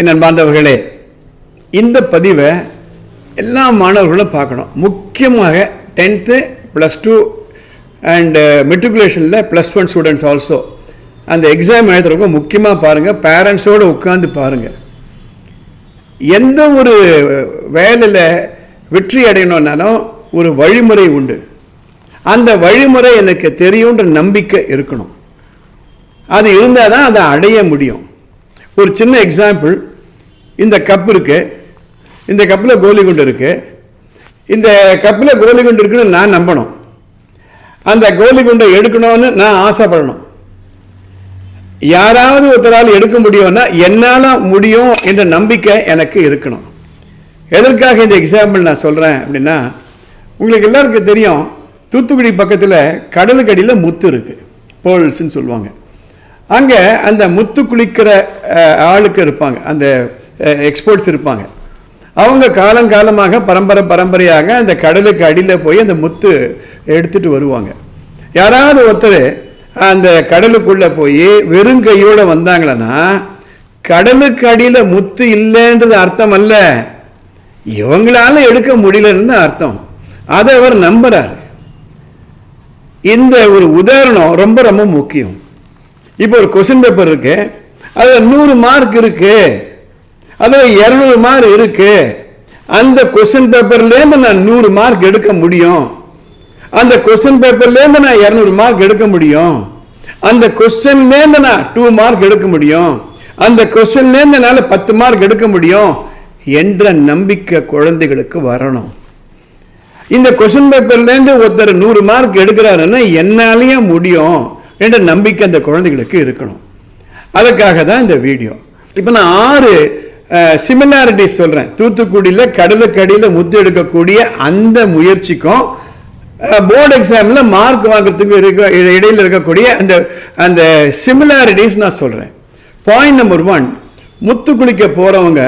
என் அன்பார்ந்தவர்களே இந்த பதிவை எல்லா மாணவர்களும் பார்க்கணும். முக்கியமாக டென்த்து ப்ளஸ் டூ அண்டு மெட்ரிகுலேஷனில் ப்ளஸ் ஒன் ஸ்டூடெண்ட்ஸ் ஆல்சோ அந்த எக்ஸாம் எழுதுறவங்க முக்கியமாக பாருங்கள் பேரண்ட்ஸோடு உட்காந்து பாருங்கள் எந்த ஒரு வேலையில் வெற்றி அடையணும்னாலும் ஒரு வழிமுறை உண்டு. அந்த வழிமுறை எனக்கு தெரியுன்ற நம்பிக்கை இருக்கணும். அது இருந்தால் தான் அதை அடைய முடியும். ஒரு சின்ன எக்ஸாம்பிள் இந்த கப் இருக்குது இந்த கப்பில் கோலி குண்டு இருக்குது இந்த கப்பில் கோலி குண்டு இருக்குன்னு நான் நம்பணும். அந்த கோலி குண்டை எடுக்கணும்னு நான் ஆசைப்படணும். யாராவது ஒருத்தரால் எடுக்க முடியும்னா என்னால் முடியும் என்ற நம்பிக்கை எனக்கு இருக்கணும். எதற்காக இந்த எக்ஸாம்பிள் நான் சொல்கிறேன் அப்படின்னா உங்களுக்கு எல்லாருக்கும் தெரியும் தூத்துக்குடி பக்கத்தில் கடலுக்கடியில் முத்து இருக்குது போல்ஸ்ன்னு சொல்லுவாங்க. அங்கே அந்த முத்து குளிக்கிற ஆளுக்கு இருப்பாங்க. அந்த எக்ஸ்போர்ட்ஸ் இருப்பாங்க. அவங்க காலங்காலமாக பரம்பரை பரம்பரையாக அந்த கடலுக்கு அடியில் போய் அந்த முத்து எடுத்துட்டு வருவாங்க. யாராவது ஒருத்தர் அந்த கடலுக்குள்ளே போய் வெறும் கையோட வந்தாங்களன்னா கடலுக்கு அடியில் முத்து இல்லைன்றது அர்த்தம் அல்ல இவங்களால எடுக்க முடியலன்னு அர்த்தம். அதை அவர் நம்புறாரு. இந்த ஒரு உதாரணம் ரொம்ப ரொம்ப முக்கியம். இப்போ ஒரு கொஸ்டின் பேப்பர் இருக்கு. அதில் நூறு மார்க் இருக்குது அதில் இரநூறு மார்க் இருக்கு. அந்த கொஸ்டின் பேப்பர்லேருந்து நான் நூறு மார்க் எடுக்க முடியும். அந்த கொஸ்டின் பேப்பர்லேருந்து நான் இரநூறு மார்க் எடுக்க முடியும். அந்த கொஸ்டின்லேருந்து நான் டூ மார்க் எடுக்க முடியும். அந்த கொஸ்டின்லேருந்து என்னால் பத்து மார்க் எடுக்க முடியும் என்ற நம்பிக்கை குழந்தைகளுக்கு வரணும். இந்த கொஸ்டின் பேப்பர்லேருந்து ஒருத்தர் நூறு மார்க் எடுக்கிறாருன்னா என்னாலேயே முடியும் என்ற நம்பிக்கை அந்த குழந்தைகளுக்கு இருக்கணும். அதுக்காக தான் இந்த வீடியோ இப்போ நான் ஆறு சிமிலாரிட்டிஸ் சொல்கிறேன் தூத்துக்குடியில் கடலுக்கு அடியில் முத்து எடுக்கக்கூடிய அந்த முயற்சிக்கும் போர்டு எக்ஸாமில் மார்க் வாங்குறதுக்கு இருக்க இடையில் இருக்கக்கூடிய அந்த அந்த சிமிலாரிட்டிஸ் நான் சொல்கிறேன் பாயிண்ட் நம்பர் ஒன் முத்து குளிக்க போகிறவங்க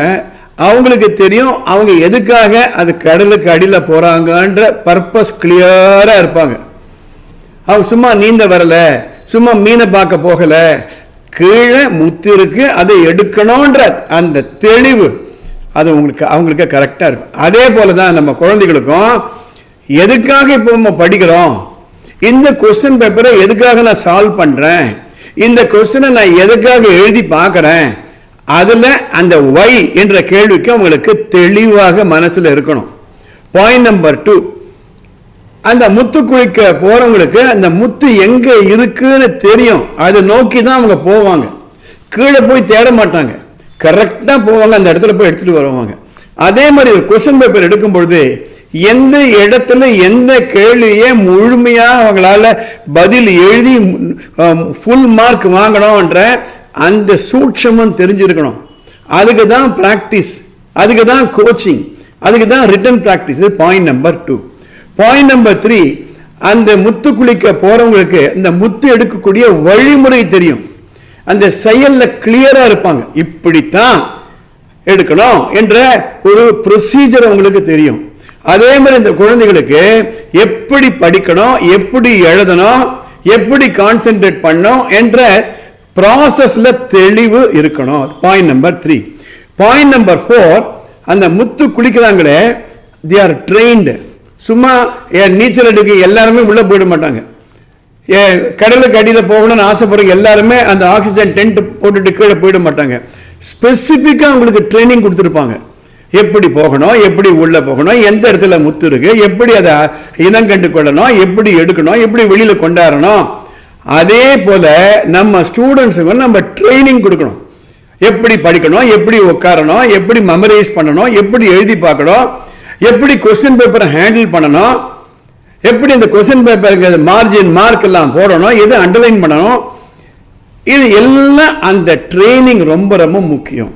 அவங்களுக்கு தெரியும் அவங்க எதுக்காக அது கடலுக்கு அடியில் போகிறாங்கன்ற பர்பஸ் கிளியராக இருப்பாங்க. அவங்க சும்மா நீந்த வரலை சும்மா மீனை பார்க்க போகலை கீழே முத்து இருக்கு அதை எடுக்கணுன்ற அந்த தெளிவு அது உங்களுக்கு அவங்களுக்கு கரெக்டாக இருக்கும். அதே போல தான் நம்ம குழந்தைகளுக்கும் எதுக்காக இப்போ நம்ம படிக்கிறோம்? இந்த கொஸ்டின் பேப்பரை எதுக்காக நான் சால்வ் பண்ணுறேன் இந்த கொஸ்டினை நான் எதுக்காக எழுதி பார்க்குறேன்? அதில் அந்த ஒய் என்ற கேள்விக்கு அவங்களுக்கு தெளிவாக மனசில் இருக்கணும். பாயிண்ட் நம்பர் டூ அந்த முத்து குளிக்க போறவங்களுக்கு அந்த முத்து எங்க இருக்குன்னு தெரியும். அதை நோக்கி தான் அவங்க போவாங்க. கீழே போய் தேட மாட்டாங்க. கரெக்டாக போவாங்க. அந்த இடத்துல போய் எடுத்துட்டு வருவாங்க. அதே மாதிரி ஒரு கொஸ்டின் பேப்பர் எடுக்கும் பொழுது எந்த இடத்துல எந்த கேள்வியை முழுமையாக அவங்களால பதில் எழுதி ஃபுல் மார்க் வாங்கணும்ன்ற அந்த சூட்சமும் தெரிஞ்சிருக்கணும். அதுக்கு தான் ப்ராக்டிஸ் அதுக்கு தான் கோச்சிங் அதுக்கு தான் ரிட்டன் ப்ராக்டிஸ் இது point number two point number three அந்த முத்து குளிக்க போறவங்களுக்கு இந்த முத்து எடுக்கக்கூடிய வழிமுறை தெரியும். அந்த செயலில் கிளியரா இருப்பாங்க. இப்படித்தான் எடுக்கணும் என்ற ஒரு ப்ரொசீஜர் அவங்களுக்கு தெரியும். அதே மாதிரி இந்த குழந்தைகளுக்கு எப்படி படிக்கணும் எப்படி எழுதணும் எப்படி கான்சென்ட்ரேட் பண்ணணும் என்ற ப்ராசஸ்ல தெளிவு இருக்கணும். Point number three point number four அந்த முத்து குளிக்கிறாங்களே தி ஆர் ட்ரெயின்டு சும்மா ஏன் நீச்சல் அடிக்க எல்லாருமே உள்ளே போயிட மாட்டாங்க. ஏ கடலுக்கு அடியில் போகணும்னு ஆசைப்படுற எல்லாருமே அந்த ஆக்சிஜன் டென்ட் போட்டுட்டு கீழே போயிட மாட்டாங்க. ஸ்பெசிஃபிக்காக அவங்களுக்கு ட்ரைனிங் கொடுத்துருப்பாங்க. எப்படி போகணும் எப்படி உள்ளே போகணும் எந்த இடத்துல முத்து இருக்குது எப்படி அதை இனம் கண்டு கொள்ளணும் எப்படி எடுக்கணும் எப்படி வெளியில் கொண்டாடணும். அதே போல் நம்ம ஸ்டூடெண்ட்ஸுக்கு நம்ம ட்ரைனிங் கொடுக்கணும். எப்படி படிக்கணும் எப்படி உட்காரணும் எப்படி மெமரைஸ் பண்ணணும் எப்படி எழுதி பார்க்கணும் எப்படி கொஸ்டின் பேப்பரை ஹேண்டில் பண்ணணும் எப்படி இந்த கொஸ்டின் பேப்பருக்கு மார்ஜின் மார்க் எல்லாம் போடணும் எது அண்டர்லைன் பண்ணணும் இது எல்லாம் அந்த ட்ரைனிங் ரொம்ப ரொம்ப முக்கியம்.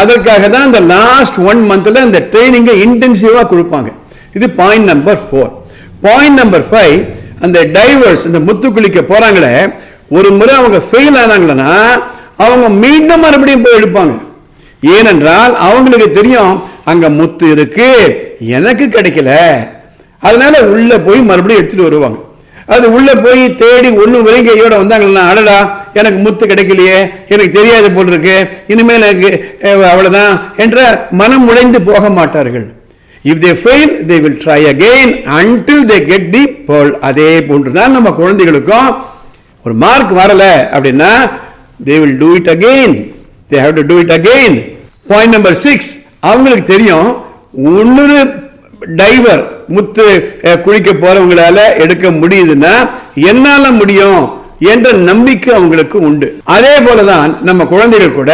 அதற்காக தான் இந்த லாஸ்ட் ஒன் மந்தில் அந்த ட்ரைனிங்கை இன்டென்சிவாக கொடுப்பாங்க. இது point number four point number five அந்த டைவர்ஸ் இந்த முத்து குளிக்க போகிறாங்களே ஒரு முறை அவங்க ஃபெயில் ஆனாங்களன்னா அவங்க மீண்டும் மறுபடியும் போய் எடுப்பாங்க. ஏனென்றால் அவங்களுக்கு தெரியும் அங்க முத்து இருக்கு எனக்கு கிடைக்கல. அதனால உள்ள போய் மறுபடியும் எடுத்துட்டு வருவாங்க. அது உள்ள போய் தேடி ஒண்ணு விலங்கையோட வந்தாங்கன்னா அடடா எனக்கு முத்து கிடைக்கலையே எனக்கு தெரியாது போல் இருக்கு இனிமேல் எனக்கு அவ்வளோதான் அவ்வளவுதான் என்ற மனம் உழைந்து போக மாட்டார்கள். If they fail they will try again until they get the pearl அதே போன்று தான் நம்ம குழந்தைகளுக்கும் ஒரு மார்க் வரல அப்படின்னா they will do it again they have to do it again point number six அவங்களுக்கு தெரியும் இன்னொரு டைவர் முத்து குளிக்க போறவங்களால எடுக்க முடியுதுன்னா என்னால முடியும் என்ற நம்பிக்கை அவங்களுக்கு உண்டு. அதே போலதான் நம்ம குழந்தைகள் கூட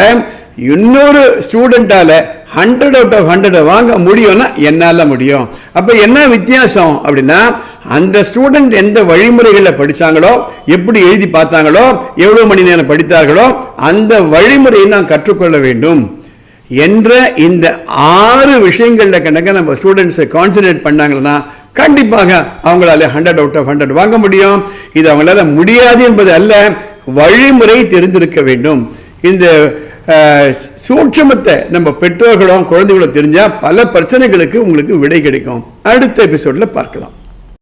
இன்னொரு ஸ்டூடெண்டால ஹண்ட்ரட் அவுட் ஆஃப் ஹண்ட்ரட் வாங்க முடியும்னா என்னால முடியும். அப்ப என்ன வித்தியாசம் அப்படின்னா அந்த ஸ்டூடெண்ட் எந்த வழிமுறைகளில் படிச்சாங்களோ எப்படி எழுதி பார்த்தாங்களோ எவ்வளவு மணி நேரம் படித்தார்களோ அந்த வழிமுறையை நான் கற்றுக்கொள்ள வேண்டும். என்ற இந்த ஆறு விஷயங்களில் கணக்க நம்ம ஸ்டூடெண்ட்ஸை கான்சன்ட்ரேட் பண்ணாங்கன்னா கண்டிப்பாக அவங்களால ஹண்ட்ரட் அவுட் ஆஃப் ஹண்ட்ரட் வாங்க முடியும். இது அவங்களால முடியாது என்பது அல்ல வழிமுறை தெரிந்திருக்க வேண்டும். இந்த சூட்சமத்தை நம்ம பெற்றோர்களும் குழந்தைகளும் தெரிஞ்சா பல பிரச்சனைகளுக்கு உங்களுக்கு விடை கிடைக்கும். அடுத்த எபிசோட்ல பார்க்கலாம்.